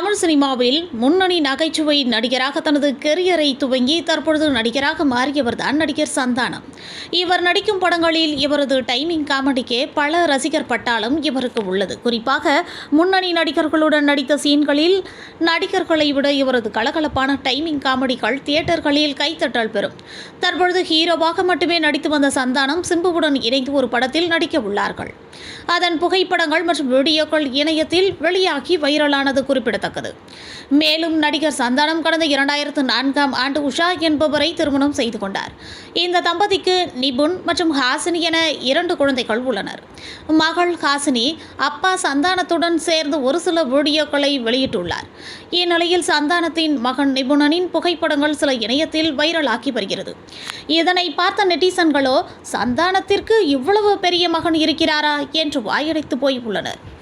தமிழ் சினிமாவில் முன்னணி நகைச்சுவை நடிகராக தனது கெரியரை துவங்கி தற்பொழுது நடிகராக மாறியவர்தான் நடிகர் சந்தானம். இவர் நடிக்கும் படங்களில் இவரது டைமிங் காமெடிக்கே பல ரசிகர் பட்டாளம் இவருக்கு உள்ளது. குறிப்பாக முன்னணி நடிகர்களுடன் நடித்த சீன்களில் நடிகர்களை விட இவரது கலகலப்பான டைமிங் காமெடிகள் தியேட்டர்களில் கைத்தட்டல் பெறும். தற்பொழுது ஹீரோவாக மட்டுமே நடித்து வந்த சந்தானம் சிம்புவுடன் இணைந்து ஒரு படத்தில் நடிக்க உள்ளார்கள். அதன் புகைப்படங்கள் மற்றும் வீடியோக்கள் இணையத்தில் வெளியாகி வைரலானது குறிப்பிடத்தக்கது. மேலும் நடிகர் சந்தானம் கடந்த இரண்டாயிரத்து நான்காம் ஆண்டு உஷா என்பவரை திருமணம் செய்து கொண்டார். இந்த தம்பதிக்கு நிபுன் மற்றும் ஹாசினி என இரண்டு குழந்தைகள் உள்ளனர். மகள் ஹாசினி அப்பா சந்தானத்துடன் சேர்ந்து ஒரு சில வீடியோக்களை வெளியிட்டுள்ளார். இந்நிலையில் சந்தானத்தின் மகன் நிபுணனின் புகைப்படங்கள் சில இணையத்தில் வைரலாகி வருகிறது. இதனை பார்த்த நெட்டிசன்களோ சந்தானத்திற்கு இவ்வளவு பெரிய மகன் இருக்கிறாரா என்று வாயடைத்து போய் உள்ளனர்